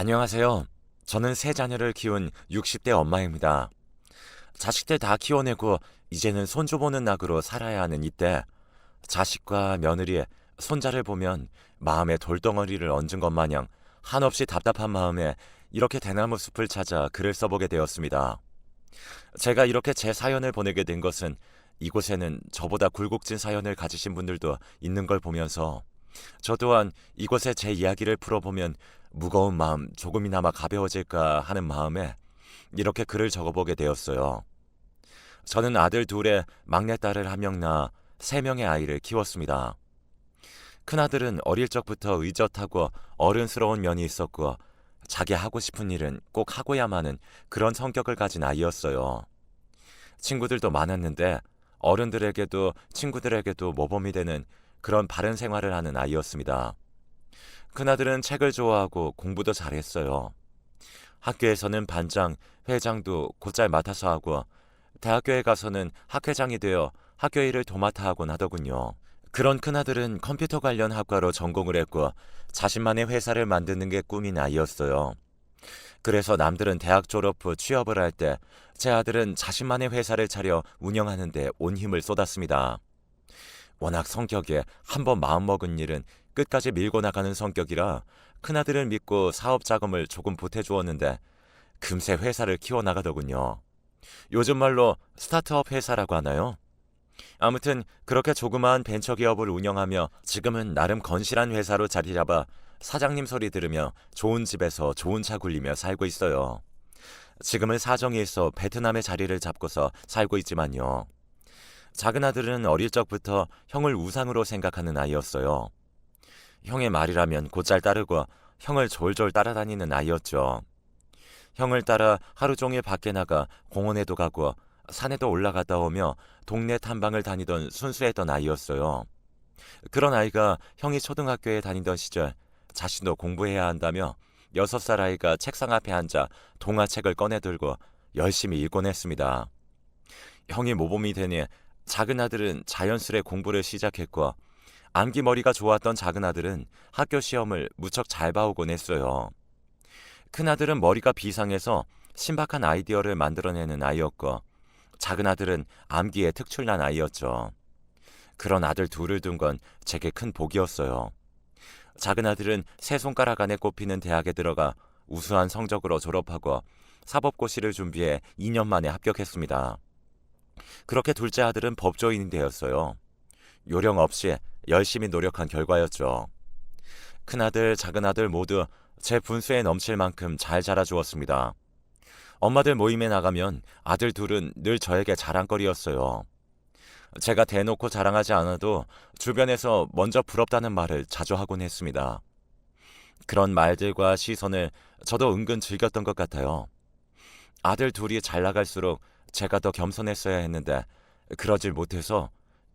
안녕하세요. 저는 세 자녀를 키운 60대 엄마입니다. 자식들 다 키워내고 이제는 손주 보는 낙으로 살아야 하는 이때 자식과 며느리, 손자를 보면 마음에 돌덩어리를 얹은 것 마냥 한없이 답답한 마음에 이렇게 대나무 숲을 찾아 글을 써보게 되었습니다. 제가 이렇게 제 사연을 보내게 된 것은 이곳에는 저보다 굴곡진 사연을 가지신 분들도 있는 걸 보면서 저 또한 이곳에 제 이야기를 풀어보면 무거운 마음 조금이나마 가벼워질까 하는 마음에 이렇게 글을 적어보게 되었어요. 저는 아들 둘에 막내딸을 한 명 낳아 세 명의 아이를 키웠습니다. 큰아들은 어릴 적부터 의젓하고 어른스러운 면이 있었고 자기 하고 싶은 일은 꼭 하고야만 하는 그런 성격을 가진 아이였어요. 친구들도 많았는데 어른들에게도 친구들에게도 모범이 되는 그런 바른 생활을 하는 아이였습니다. 큰아들은 책을 좋아하고 공부도 잘했어요. 학교에서는 반장, 회장도 곧잘 맡아서 하고 대학교에 가서는 학회장이 되어 학교 일을 도맡아 하곤 하더군요. 그런 큰아들은 컴퓨터 관련 학과로 전공을 했고 자신만의 회사를 만드는 게 꿈인 아이였어요. 그래서 남들은 대학 졸업 후 취업을 할 때 제 아들은 자신만의 회사를 차려 운영하는데 온 힘을 쏟았습니다. 워낙 성격에 한 번 마음먹은 일은 끝까지 밀고 나가는 성격이라 큰아들을 믿고 사업 자금을 조금 보태주었는데 금세 회사를 키워나가더군요. 요즘 말로 스타트업 회사라고 하나요? 아무튼 그렇게 조그마한 벤처기업을 운영하며 지금은 나름 건실한 회사로 자리 잡아 사장님 소리 들으며 좋은 집에서 좋은 차 굴리며 살고 있어요. 지금은 사정이 있어 베트남에 자리를 잡고서 살고 있지만요. 작은 아들은 어릴 적부터 형을 우상으로 생각하는 아이였어요. 형의 말이라면 곧잘 따르고 형을 졸졸 따라다니는 아이였죠. 형을 따라 하루 종일 밖에 나가 공원에도 가고 산에도 올라갔다 오며 동네 탐방을 다니던 순수했던 아이였어요. 그런 아이가 형이 초등학교에 다니던 시절 자신도 공부해야 한다며 여섯 살 아이가 책상 앞에 앉아 동화책을 꺼내 들고 열심히 읽곤 했습니다. 형이 모범이 되니 작은 아들은 자연스레 공부를 시작했고 암기 머리가 좋았던 작은 아들은 학교 시험을 무척 잘 봐오곤 했어요. 큰 아들은 머리가 비상해서 신박한 아이디어를 만들어내는 아이였고 작은 아들은 암기에 특출난 아이였죠. 그런 아들 둘을 둔 건 제게 큰 복이었어요. 작은 아들은 세 손가락 안에 꼽히는 대학에 들어가 우수한 성적으로 졸업하고 사법고시를 준비해 2년 만에 합격했습니다. 그렇게 둘째 아들은 법조인이 되었어요. 요령 없이 열심히 노력한 결과였죠. 큰아들, 작은아들 모두 제 분수에 넘칠 만큼 잘 자라주었습니다. 엄마들 모임에 나가면 아들 둘은 늘 저에게 자랑거리였어요. 제가 대놓고 자랑하지 않아도 주변에서 먼저 부럽다는 말을 자주 하곤 했습니다. 그런 말들과 시선을 저도 은근 즐겼던 것 같아요. 아들 둘이 잘 나갈수록 제가 더 겸손했어야 했는데 그러질 못해서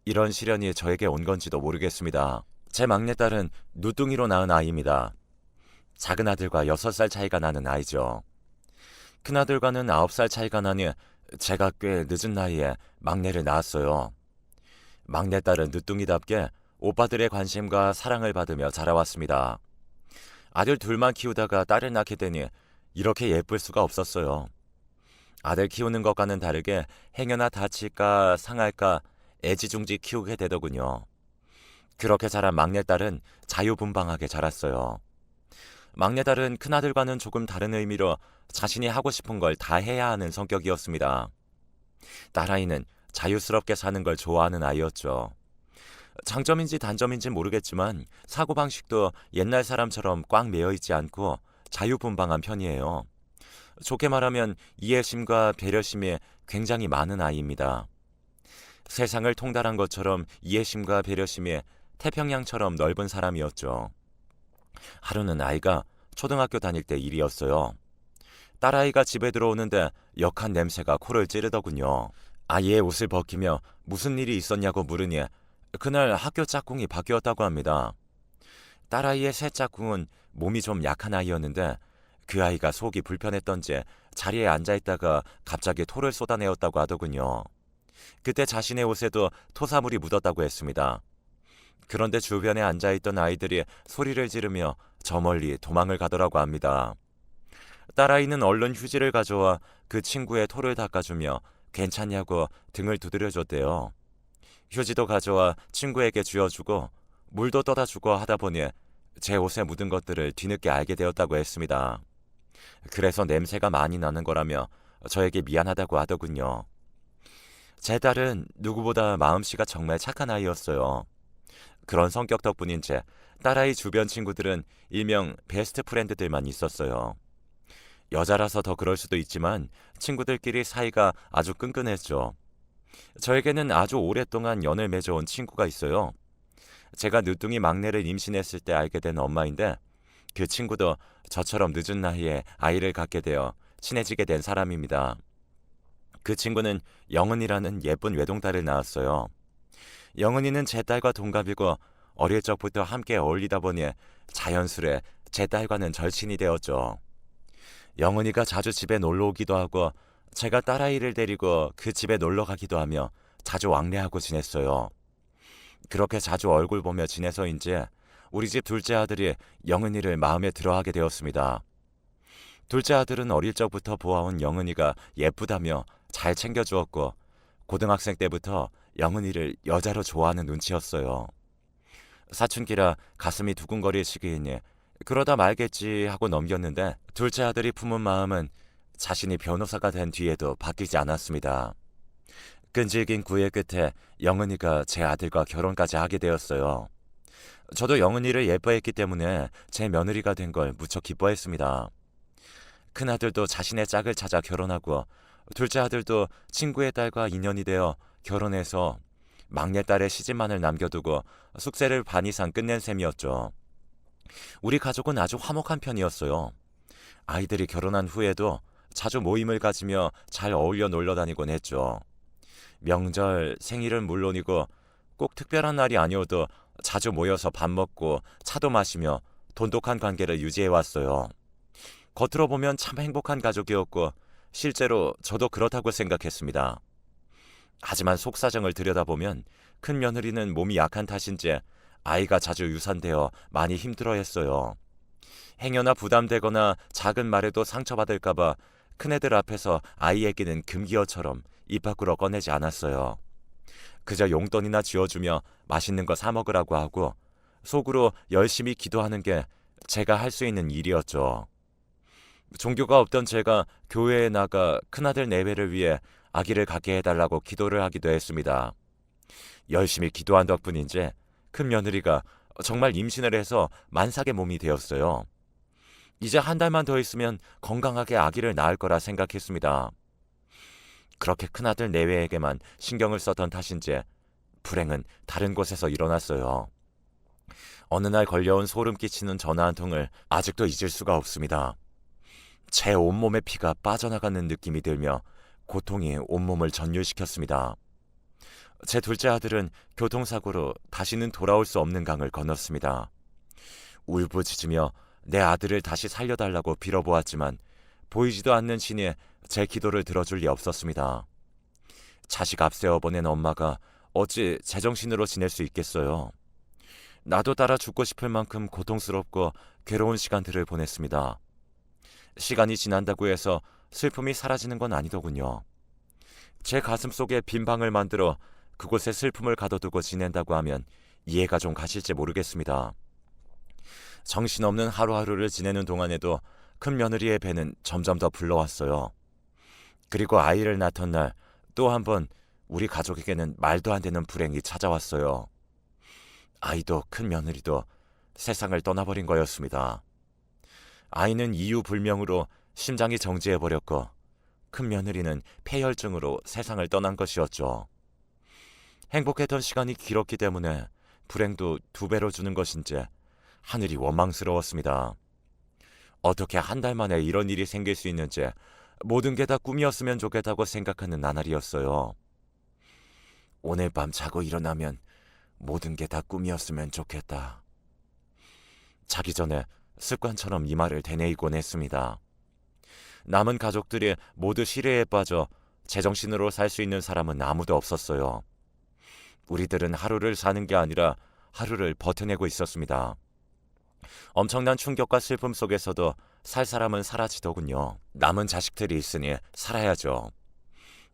이런 시련이 저에게 온 건지도 모르겠습니다. 제 막내딸은 누뚱이로 낳은 아이입니다. 작은 아들과 6살 차이가 나는 아이죠. 큰 아들과는 9살 차이가 나니 제가 꽤 늦은 나이에 막내를 낳았어요. 막내딸은 늦둥이답게 오빠들의 관심과 사랑을 받으며 자라왔습니다. 아들 둘만 키우다가 딸을 낳게 되니 이렇게 예쁠 수가 없었어요. 아들 키우는 것과는 다르게 행여나 다칠까 상할까 애지중지 키우게 되더군요. 그렇게 자란 막내딸은 자유분방하게 자랐어요. 막내딸은 큰아들과는 조금 다른 의미로 자신이 하고 싶은 걸 다 해야 하는 성격이었습니다. 딸아이는 자유스럽게 사는 걸 좋아하는 아이였죠. 장점인지 단점인지 모르겠지만 사고방식도 옛날 사람처럼 꽉 매여 있지 않고 자유분방한 편이에요. 좋게 말하면 이해심과 배려심이 굉장히 많은 아이입니다. 세상을 통달한 것처럼 이해심과 배려심이 태평양처럼 넓은 사람이었죠. 하루는 아이가 초등학교 다닐 때 일이었어요. 딸아이가 집에 들어오는데 역한 냄새가 코를 찌르더군요. 아이의 옷을 벗기며 무슨 일이 있었냐고 물으니 그날 학교 짝꿍이 바뀌었다고 합니다. 딸아이의 새 짝꿍은 몸이 좀 약한 아이였는데 그 아이가 속이 불편했던지 자리에 앉아 있다가 갑자기 토를 쏟아내었다고 하더군요. 그때 자신의 옷에도 토사물이 묻었다고 했습니다. 그런데 주변에 앉아있던 아이들이 소리를 지르며 저 멀리 도망을 가더라고 합니다. 딸아이는 얼른 휴지를 가져와 그 친구의 토를 닦아주며 괜찮냐고 등을 두드려줬대요. 휴지도 가져와 친구에게 쥐어주고 물도 떠다 주고 하다 보니 제 옷에 묻은 것들을 뒤늦게 알게 되었다고 했습니다. 그래서 냄새가 많이 나는 거라며 저에게 미안하다고 하더군요. 제 딸은 누구보다 마음씨가 정말 착한 아이였어요. 그런 성격 덕분인지 딸아이 주변 친구들은 일명 베스트 프렌드들만 있었어요. 여자라서 더 그럴 수도 있지만 친구들끼리 사이가 아주 끈끈했죠. 저에게는 아주 오랫동안 연을 맺어온 친구가 있어요. 제가 늦둥이 막내를 임신했을 때 알게 된 엄마인데 그 친구도 저처럼 늦은 나이에 아이를 갖게 되어 친해지게 된 사람입니다. 그 친구는 영은이라는 예쁜 외동딸을 낳았어요. 영은이는 제 딸과 동갑이고 어릴 적부터 함께 어울리다 보니 자연스레 제 딸과는 절친이 되었죠. 영은이가 자주 집에 놀러 오기도 하고 제가 딸아이를 데리고 그 집에 놀러 가기도 하며 자주 왕래하고 지냈어요. 그렇게 자주 얼굴 보며 지내서인지 우리 집 둘째 아들이 영은이를 마음에 들어하게 되었습니다. 둘째 아들은 어릴 적부터 보아온 영은이가 예쁘다며 잘 챙겨주었고 고등학생 때부터 영은이를 여자로 좋아하는 눈치였어요. 사춘기라 가슴이 두근거릴 시기이니 그러다 말겠지 하고 넘겼는데 둘째 아들이 품은 마음은 자신이 변호사가 된 뒤에도 바뀌지 않았습니다. 끈질긴 구애 끝에 영은이가 제 아들과 결혼까지 하게 되었어요. 저도 영은이를 예뻐했기 때문에 제 며느리가 된 걸 무척 기뻐했습니다. 큰아들도 자신의 짝을 찾아 결혼하고 둘째 아들도 친구의 딸과 인연이 되어 결혼해서 막내딸의 시집만을 남겨두고 숙세를 반 이상 끝낸 셈이었죠. 우리 가족은 아주 화목한 편이었어요. 아이들이 결혼한 후에도 자주 모임을 가지며 잘 어울려 놀러 다니곤 했죠. 명절, 생일은 물론이고 꼭 특별한 날이 아니어도 자주 모여서 밥 먹고 차도 마시며 돈독한 관계를 유지해 왔어요. 겉으로 보면 참 행복한 가족이었고 실제로 저도 그렇다고 생각했습니다. 하지만 속사정을 들여다보면 큰 며느리는 몸이 약한 탓인지 아이가 자주 유산되어 많이 힘들어했어요. 행여나 부담되거나 작은 말에도 상처받을까봐 큰애들 앞에서 아이 얘기는 금기어처럼 입 밖으로 꺼내지 않았어요. 그저 용돈이나 쥐어주며 맛있는 거 사 먹으라고 하고 속으로 열심히 기도하는 게 제가 할 수 있는 일이었죠. 종교가 없던 제가 교회에 나가 큰아들 내외를 위해 아기를 갖게 해달라고 기도를 하기도 했습니다. 열심히 기도한 덕분인지 큰 며느리가 정말 임신을 해서 만삭의 몸이 되었어요. 이제 한 달만 더 있으면 건강하게 아기를 낳을 거라 생각했습니다. 그렇게 큰아들 내외에게만 신경을 썼던 탓인지 불행은 다른 곳에서 일어났어요. 어느 날 걸려온 소름 끼치는 전화 한 통을 아직도 잊을 수가 없습니다. 제 온몸의 피가 빠져나가는 느낌이 들며 고통이 온몸을 전율시켰습니다. 제 둘째 아들은 교통사고로 다시는 돌아올 수 없는 강을 건넜습니다. 울부짖으며 내 아들을 다시 살려달라고 빌어보았지만 보이지도 않는 신이 제 기도를 들어줄 리 없었습니다. 자식 앞세워 보낸 엄마가 어찌 제정신으로 지낼 수 있겠어요. 나도 따라 죽고 싶을 만큼 고통스럽고 괴로운 시간들을 보냈습니다. 시간이 지난다고 해서 슬픔이 사라지는 건 아니더군요. 제 가슴 속에 빈 방을 만들어 그곳에 슬픔을 가둬두고 지낸다고 하면 이해가 좀 가실지 모르겠습니다. 정신없는 하루하루를 지내는 동안에도 큰 며느리의 배는 점점 더 불러왔어요. 그리고 아이를 낳던 날 또 한 번 우리 가족에게는 말도 안 되는 불행이 찾아왔어요. 아이도 큰 며느리도 세상을 떠나버린 거였습니다. 아이는 이유 불명으로 심장이 정지해 버렸고 큰 며느리는 폐혈증으로 세상을 떠난 것이었죠. 행복했던 시간이 길었기 때문에 불행도 두 배로 주는 것인지 하늘이 원망스러웠습니다. 어떻게 한 달 만에 이런 일이 생길 수 있는지 모든 게 다 꿈이었으면 좋겠다고 생각하는 나날이었어요. 오늘 밤 자고 일어나면 모든 게 다 꿈이었으면 좋겠다. 자기 전에 습관처럼 이 말을 되뇌이곤 했습니다. 남은 가족들이 모두 시래에 빠져 제정신으로 살 수 있는 사람은 아무도 없었어요. 우리들은 하루를 사는 게 아니라 하루를 버텨내고 있었습니다. 엄청난 충격과 슬픔 속에서도 살 사람은 사라지더군요. 남은 자식들이 있으니 살아야죠.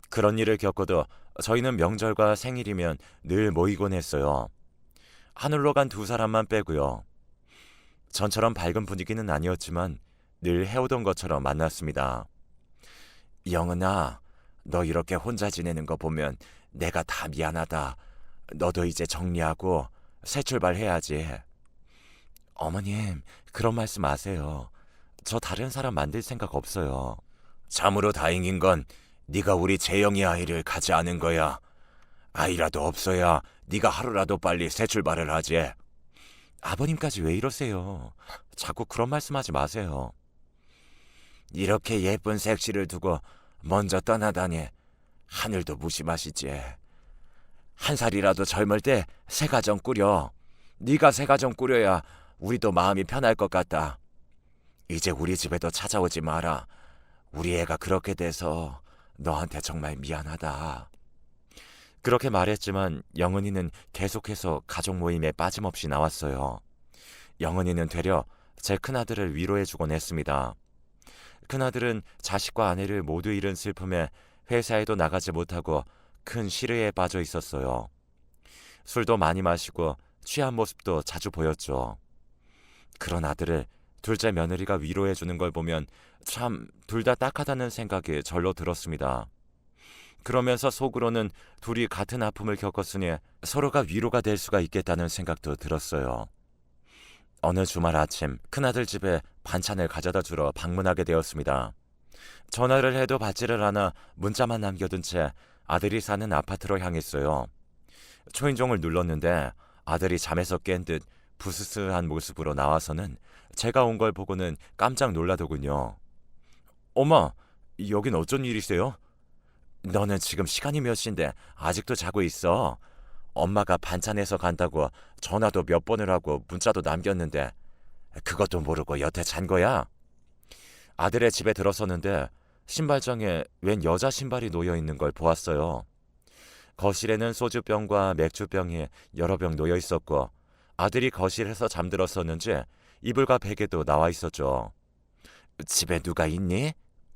그런 일을 겪어도 저희는 명절과 생일이면 늘 모이곤 했어요. 하늘로 간 두 사람만 빼고요. 전처럼 밝은 분위기는 아니었지만 늘 해오던 것처럼 만났습니다. 영은아, 너 이렇게 혼자 지내는 거 보면 내가 다 미안하다. 너도 이제 정리하고 새 출발해야지. 어머님, 그런 말씀 마세요. 저 다른 사람 만들 생각 없어요. 참으로 다행인 건 네가 우리 재영이 아이를 가지 않은 거야. 아이라도 없어야 네가 하루라도 빨리 새 출발을 하지. 아버님까지 왜 이러세요? 자꾸 그런 말씀하지 마세요. 이렇게 예쁜 색시를 두고 먼저 떠나다니 하늘도 무심하시지. 한 살이라도 젊을 때 새 가정 꾸려. 네가 새 가정 꾸려야 우리도 마음이 편할 것 같다. 이제 우리 집에도 찾아오지 마라. 우리 애가 그렇게 돼서 너한테 정말 미안하다. 그렇게 말했지만 영은이는 계속해서 가족 모임에 빠짐없이 나왔어요. 영은이는 되려 제 큰아들을 위로해주곤 했습니다. 큰아들은 자식과 아내를 모두 잃은 슬픔에 회사에도 나가지 못하고 큰 시르에 빠져 있었어요. 술도 많이 마시고 취한 모습도 자주 보였죠. 그런 아들을 둘째 며느리가 위로해 주는 걸 보면 참 둘 다 딱하다는 생각이 절로 들었습니다. 그러면서 속으로는 둘이 같은 아픔을 겪었으니 서로가 위로가 될 수가 있겠다는 생각도 들었어요. 어느 주말 아침 큰아들 집에 반찬을 가져다 주러 방문하게 되었습니다. 전화를 해도 받지를 않아 문자만 남겨둔 채 아들이 사는 아파트로 향했어요. 초인종을 눌렀는데 아들이 잠에서 깬 듯 부스스한 모습으로 나와서는 제가 온 걸 보고는 깜짝 놀라더군요. 엄마, 여긴 어쩐 일이세요? 너는 지금 시간이 몇 시인데 아직도 자고 있어. 엄마가 반찬해서 간다고 전화도 몇 번을 하고 문자도 남겼는데 그것도 모르고 여태 잔 거야? 아들의 집에 들어섰는데 신발장에 웬 여자 신발이 놓여 있는 걸 보았어요. 거실에는 소주병과 맥주병이 여러 병 놓여 있었고 아들이 거실에서 잠들었었는지 이불과 베개도 나와 있었죠. 집에 누가 있니?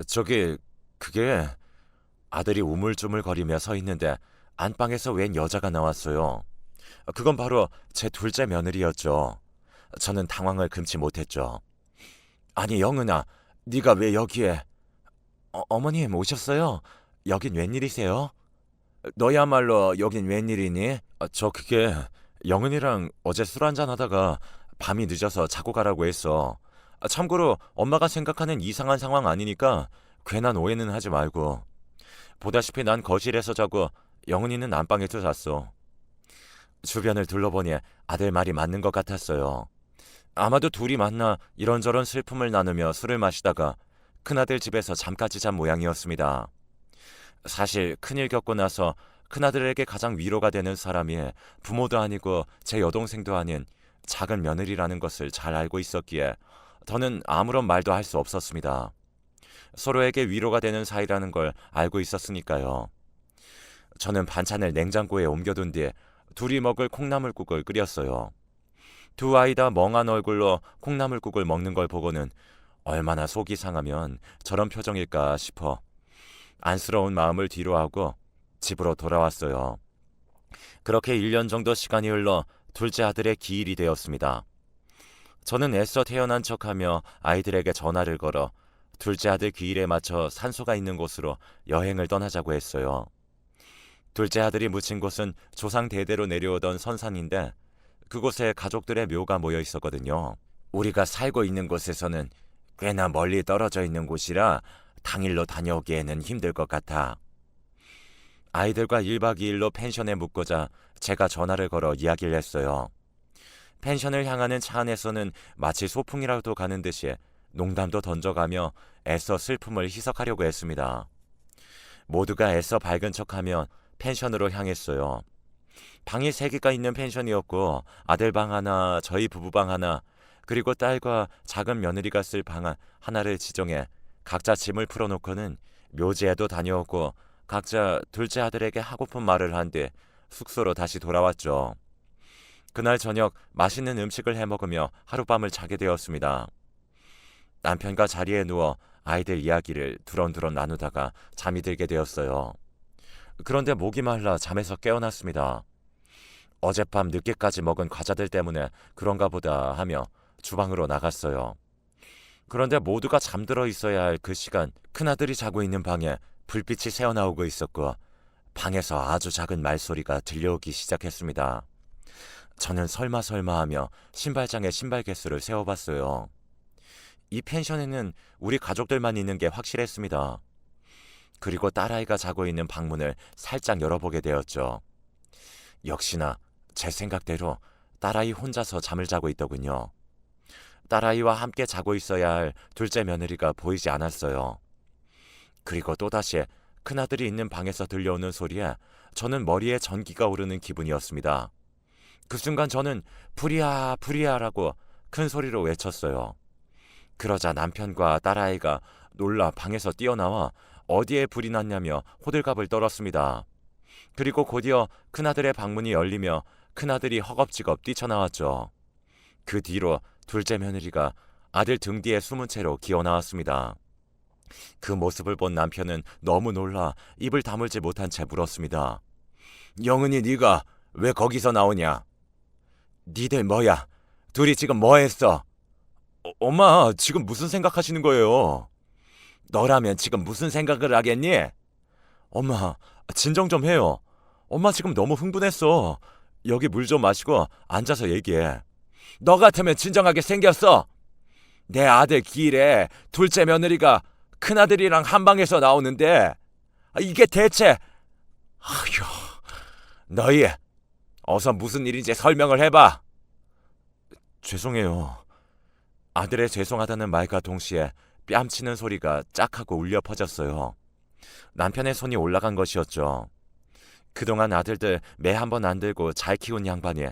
저기 그게 아들이 우물쭈물거리며 서 있는데 안방에서 웬 여자가 나왔어요. 그건 바로 제 둘째 며느리였죠. 저는 당황을 금치 못했죠. 아니 영은아, 네가 왜 여기에? 어, 어머님 오셨어요? 여긴 웬일이세요? 너야말로 여긴 웬일이니? 아, 저 그게 영은이랑 어제 술 한잔 하다가 밤이 늦어서 자고 가라고 했어. 아, 참고로 엄마가 생각하는 이상한 상황 아니니까 괜한 오해는 하지 말고. 보다시피 난 거실에서 자고 영은이는 안방에서 잤어. 주변을 둘러보니 아들 말이 맞는 것 같았어요. 아마도 둘이 만나 이런저런 슬픔을 나누며 술을 마시다가 큰아들 집에서 잠까지 잔 모양이었습니다. 사실 큰일 겪고 나서 큰아들에게 가장 위로가 되는 사람이 부모도 아니고 제 여동생도 아닌 작은 며느리라는 것을 잘 알고 있었기에 저는 아무런 말도 할 수 없었습니다. 서로에게 위로가 되는 사이라는 걸 알고 있었으니까요. 저는 반찬을 냉장고에 옮겨둔 뒤에 둘이 먹을 콩나물국을 끓였어요. 두 아이 다 멍한 얼굴로 콩나물국을 먹는 걸 보고는 얼마나 속이 상하면 저런 표정일까 싶어 안쓰러운 마음을 뒤로 하고 집으로 돌아왔어요. 그렇게 1년 정도 시간이 흘러 둘째 아들의 기일이 되었습니다. 저는 애써 태어난 척하며 아이들에게 전화를 걸어 둘째 아들 기일에 맞춰 산소가 있는 곳으로 여행을 떠나자고 했어요. 둘째 아들이 묻힌 곳은 조상 대대로 내려오던 선산인데 그곳에 가족들의 묘가 모여 있었거든요. 우리가 살고 있는 곳에서는 꽤나 멀리 떨어져 있는 곳이라 당일로 다녀오기에는 힘들 것 같아. 아이들과 1박 2일로 펜션에 묵고자 제가 전화를 걸어 이야기를 했어요. 펜션을 향하는 차 안에서는 마치 소풍이라도 가는 듯이 농담도 던져가며 애써 슬픔을 희석하려고 했습니다. 모두가 애써 밝은 척하며 펜션으로 향했어요. 방이 세 개가 있는 펜션이었고 아들 방 하나, 저희 부부 방 하나, 그리고 딸과 작은 며느리가 쓸 방 하나를 지정해 각자 짐을 풀어놓고는 묘지에도 다녀오고 각자 둘째 아들에게 하고픈 말을 한 뒤 숙소로 다시 돌아왔죠. 그날 저녁 맛있는 음식을 해 먹으며 하룻밤을 자게 되었습니다. 남편과 자리에 누워 아이들 이야기를 두런두런 나누다가 잠이 들게 되었어요. 그런데 목이 말라 잠에서 깨어났습니다. 어젯밤 늦게까지 먹은 과자들 때문에 그런가 보다 하며 주방으로 나갔어요. 그런데 모두가 잠들어 있어야 할 그 시간 큰아들이 자고 있는 방에 불빛이 새어나오고 있었고 방에서 아주 작은 말소리가 들려오기 시작했습니다. 저는 설마 설마 하며 신발장에 신발 개수를 세어봤어요. 이 펜션에는 우리 가족들만 있는 게 확실했습니다. 그리고 딸아이가 자고 있는 방문을 살짝 열어보게 되었죠. 역시나 제 생각대로 딸아이 혼자서 잠을 자고 있더군요. 딸아이와 함께 자고 있어야 할 둘째 며느리가 보이지 않았어요. 그리고 또다시 큰아들이 있는 방에서 들려오는 소리에 저는 머리에 전기가 오르는 기분이었습니다. 그 순간 저는 불이야 불이야라고 큰 소리로 외쳤어요. 그러자 남편과 딸아이가 놀라 방에서 뛰어나와 어디에 불이 났냐며 호들갑을 떨었습니다. 그리고 곧이어 큰아들의 방문이 열리며 큰아들이 허겁지겁 뛰쳐나왔죠. 그 뒤로 둘째 며느리가 아들 등 뒤에 숨은 채로 기어 나왔습니다. 그 모습을 본 남편은 너무 놀라 입을 다물지 못한 채 물었습니다. 영은이 네가 왜 거기서 나오냐? 니들 뭐야? 둘이 지금 뭐 했어? 어, 엄마, 지금 무슨 생각하시는 거예요? 너라면 지금 무슨 생각을 하겠니? 엄마, 진정 좀 해요. 엄마 지금 너무 흥분했어. 여기 물 좀 마시고 앉아서 얘기해. 너 같으면 진정하게 생겼어. 내 아들 길에 둘째 며느리가 큰아들이랑 한 방에서 나오는데 아, 이게 대체 아휴 너희 어서 무슨 일인지 설명을 해봐. 죄송해요. 아들의 죄송하다는 말과 동시에 뺨치는 소리가 짝하고 울려 퍼졌어요. 남편의 손이 올라간 것이었죠. 그동안 아들들 매 한 번 안 들고 잘 키운 양반이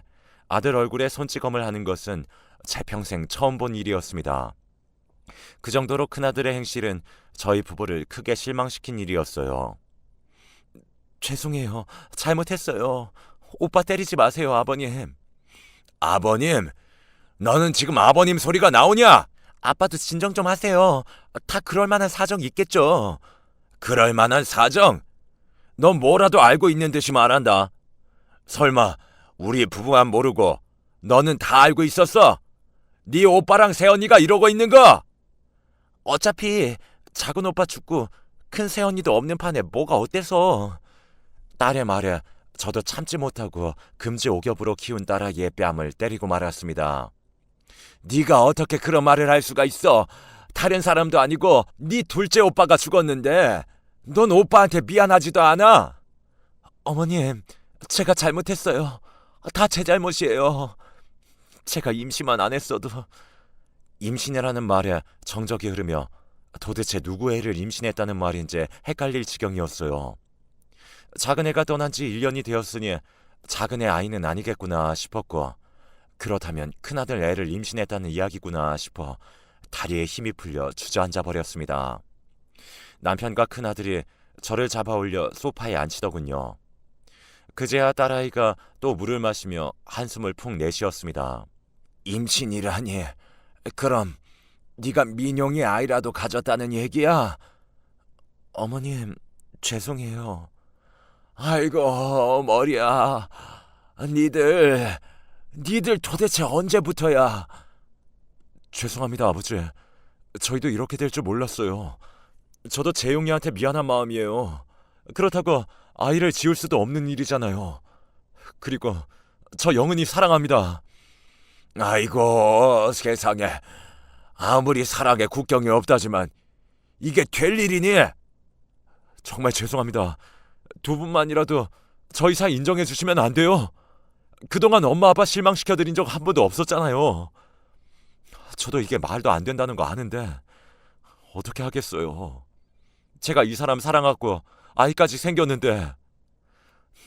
아들 얼굴에 손찌검을 하는 것은 제 평생 처음 본 일이었습니다. 그 정도로 큰아들의 행실은 저희 부부를 크게 실망시킨 일이었어요. 죄송해요. 잘못했어요. 오빠 때리지 마세요, 아버님. 아버님? 너는 지금 아버님 소리가 나오냐? 아빠도 진정 좀 하세요. 다 그럴 만한 사정 있겠죠. 그럴 만한 사정? 넌 뭐라도 알고 있는 듯이 말한다. 설마 우리 부부만 모르고 너는 다 알고 있었어? 네 오빠랑 새언니가 이러고 있는 거? 어차피 작은 오빠 죽고 큰 새언니도 없는 판에 뭐가 어때서? 딸의 말에 저도 참지 못하고 금지 오겹으로 키운 딸아이의 뺨을 때리고 말았습니다. 네가 어떻게 그런 말을 할 수가 있어? 다른 사람도 아니고 네 둘째 오빠가 죽었는데 넌 오빠한테 미안하지도 않아? 어머님, 제가 잘못했어요. 다 제 잘못이에요. 제가 임신만 안 했어도 임신이라는 말에 정적이 흐르며 도대체 누구 애를 임신했다는 말인지 헷갈릴 지경이었어요. 작은 애가 떠난 지 1년이 되었으니 작은 애 아이는 아니겠구나 싶었고 그렇다면 큰아들 애를 임신했다는 이야기구나 싶어 다리에 힘이 풀려 주저앉아 버렸습니다. 남편과 큰아들이 저를 잡아 올려 소파에 앉히더군요. 그제야 딸아이가 또 물을 마시며 한숨을 푹 내쉬었습니다. 임신이라니. 그럼 네가 민용이 아이라도 가졌다는 얘기야? 어머님, 죄송해요. 아이고, 머리야. 니들, 니들 도대체 언제부터야? 죄송합니다, 아버지. 저희도 이렇게 될 줄 몰랐어요. 저도 재용이한테 미안한 마음이에요. 그렇다고 아이를 지울 수도 없는 일이잖아요. 그리고 저 영은이 사랑합니다. 아이고 세상에 아무리 사랑에 국경이 없다지만 이게 될 일이니? 정말 죄송합니다. 두 분만이라도 저희 사이 인정해 주시면 안 돼요? 그동안 엄마 아빠 실망시켜 드린 적 한 번도 없었잖아요. 저도 이게 말도 안 된다는 거 아는데 어떻게 하겠어요. 제가 이 사람 사랑하고 아이까지 생겼는데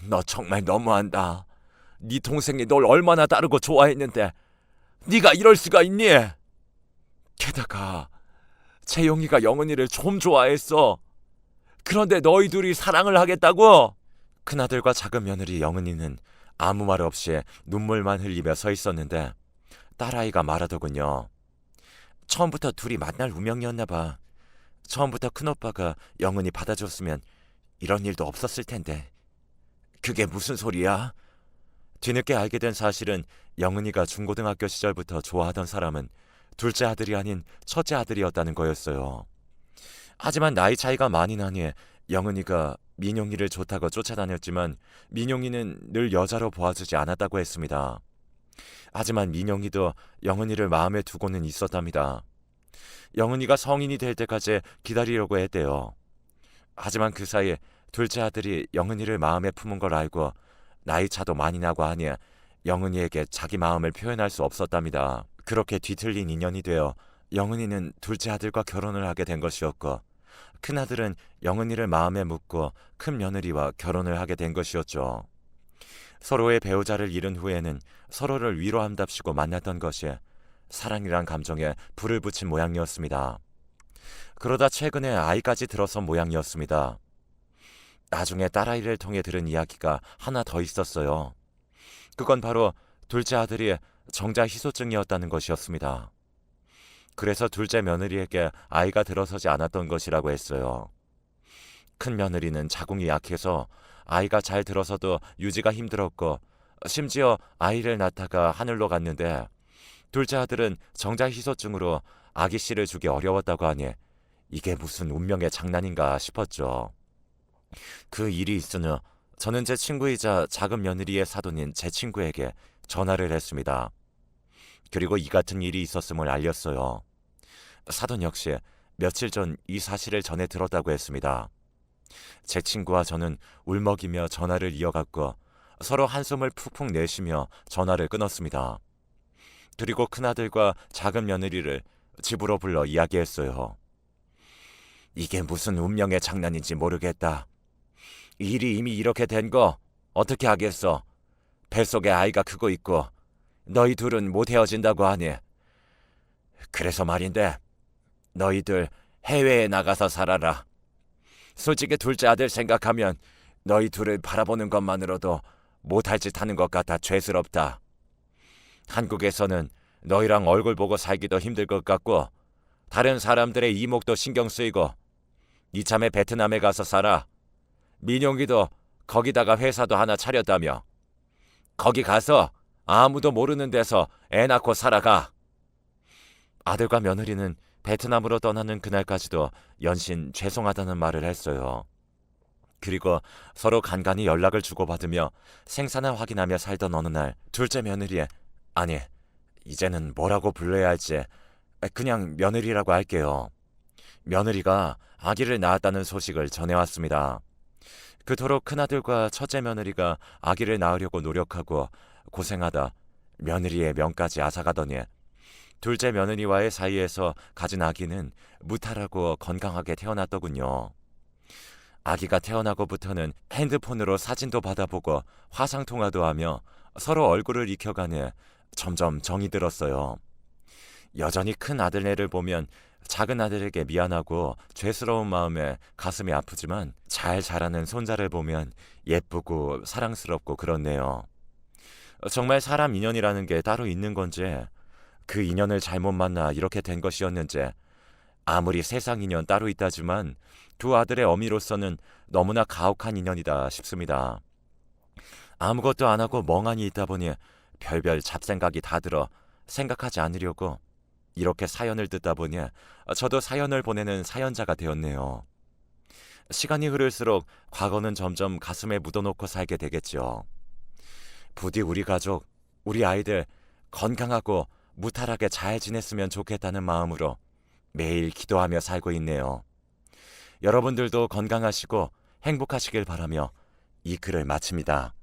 너 정말 너무한다. 네 동생이 널 얼마나 따르고 좋아했는데 네가 이럴 수가 있니? 게다가 채용이가 영은이를 좀 좋아했어. 그런데 너희 둘이 사랑을 하겠다고? 큰아들과 작은 며느리 영은이는 아무 말 없이 눈물만 흘리며 서 있었는데 딸아이가 말하더군요. 처음부터 둘이 만날 운명이었나 봐. 처음부터 큰오빠가 영은이 받아줬으면 이런 일도 없었을 텐데. 그게 무슨 소리야? 뒤늦게 알게 된 사실은 영은이가 중고등학교 시절부터 좋아하던 사람은 둘째 아들이 아닌 첫째 아들이었다는 거였어요. 하지만 나이 차이가 많이 나니 영은이가 민용이를 좋다고 쫓아다녔지만 민용이는 늘 여자로 보아주지 않았다고 했습니다. 하지만 민용이도 영은이를 마음에 두고는 있었답니다. 영은이가 성인이 될 때까지 기다리려고 했대요. 하지만 그 사이에 둘째 아들이 영은이를 마음에 품은 걸 알고 나이 차도 많이 나고 하니 영은이에게 자기 마음을 표현할 수 없었답니다. 그렇게 뒤틀린 인연이 되어 영은이는 둘째 아들과 결혼을 하게 된 것이었고 큰 아들은 영은이를 마음에 묻고 큰 며느리와 결혼을 하게 된 것이었죠. 서로의 배우자를 잃은 후에는 서로를 위로한답시고 만났던 것이 사랑이란 감정에 불을 붙인 모양이었습니다. 그러다 최근에 아이까지 들어선 모양이었습니다. 나중에 딸아이를 통해 들은 이야기가 하나 더 있었어요. 그건 바로 둘째 아들이 정자 희소증이었다는 것이었습니다. 그래서 둘째 며느리에게 아이가 들어서지 않았던 것이라고 했어요. 큰 며느리는 자궁이 약해서 아이가 잘 들어서도 유지가 힘들었고 심지어 아이를 낳다가 하늘로 갔는데 둘째 아들은 정자 희소증으로 아기 씨를 주기 어려웠다고 하니 이게 무슨 운명의 장난인가 싶었죠. 그 일이 있으니 저는 제 친구이자 작은 며느리의 사돈인 제 친구에게 전화를 했습니다. 그리고 이 같은 일이 있었음을 알렸어요. 사돈 역시 며칠 전 이 사실을 전해 들었다고 했습니다. 제 친구와 저는 울먹이며 전화를 이어갔고 서로 한숨을 푹푹 내쉬며 전화를 끊었습니다. 그리고 큰아들과 작은 며느리를 집으로 불러 이야기했어요. 이게 무슨 운명의 장난인지 모르겠다. 일이 이미 이렇게 된 거 어떻게 하겠어? 뱃속에 아이가 크고 있고 너희 둘은 못 헤어진다고 하니. 그래서 말인데 너희들 해외에 나가서 살아라. 솔직히 둘째 아들 생각하면 너희 둘을 바라보는 것만으로도 못할 짓 하는 것 같아 죄스럽다. 한국에서는 너희랑 얼굴 보고 살기도 힘들 것 같고 다른 사람들의 이목도 신경 쓰이고 이참에 베트남에 가서 살아. 민용기도 거기다가 회사도 하나 차렸다며. 거기 가서 아무도 모르는 데서 애 낳고 살아가. 아들과 며느리는 베트남으로 떠나는 그날까지도 연신 죄송하다는 말을 했어요. 그리고 서로 간간히 연락을 주고받으며 생사나 확인하며 살던 어느 날 둘째 며느리 아니 이제는 뭐라고 불러야 할지 그냥 며느리라고 할게요. 며느리가 아기를 낳았다는 소식을 전해왔습니다. 그토록 큰아들과 첫째 며느리가 아기를 낳으려고 노력하고 고생하다 며느리의 명까지 앗아가더니 둘째 며느리와의 사이에서 가진 아기는 무탈하고 건강하게 태어났더군요. 아기가 태어나고부터는 핸드폰으로 사진도 받아보고 화상통화도 하며 서로 얼굴을 익혀가니 점점 정이 들었어요. 여전히 큰 아들네를 보면 작은 아들에게 미안하고 죄스러운 마음에 가슴이 아프지만 잘 자라는 손자를 보면 예쁘고 사랑스럽고 그렇네요. 정말 사람 인연이라는 게 따로 있는 건지 그 인연을 잘못 만나 이렇게 된 것이었는지 아무리 세상 인연 따로 있다지만 두 아들의 어미로서는 너무나 가혹한 인연이다 싶습니다. 아무것도 안 하고 멍하니 있다 보니 별별 잡생각이 다 들어 생각하지 않으려고 이렇게 사연을 듣다 보니 저도 사연을 보내는 사연자가 되었네요. 시간이 흐를수록 과거는 점점 가슴에 묻어놓고 살게 되겠죠. 부디 우리 가족, 우리 아이들 건강하고 무탈하게 잘 지냈으면 좋겠다는 마음으로 매일 기도하며 살고 있네요. 여러분들도 건강하시고 행복하시길 바라며 이 글을 마칩니다.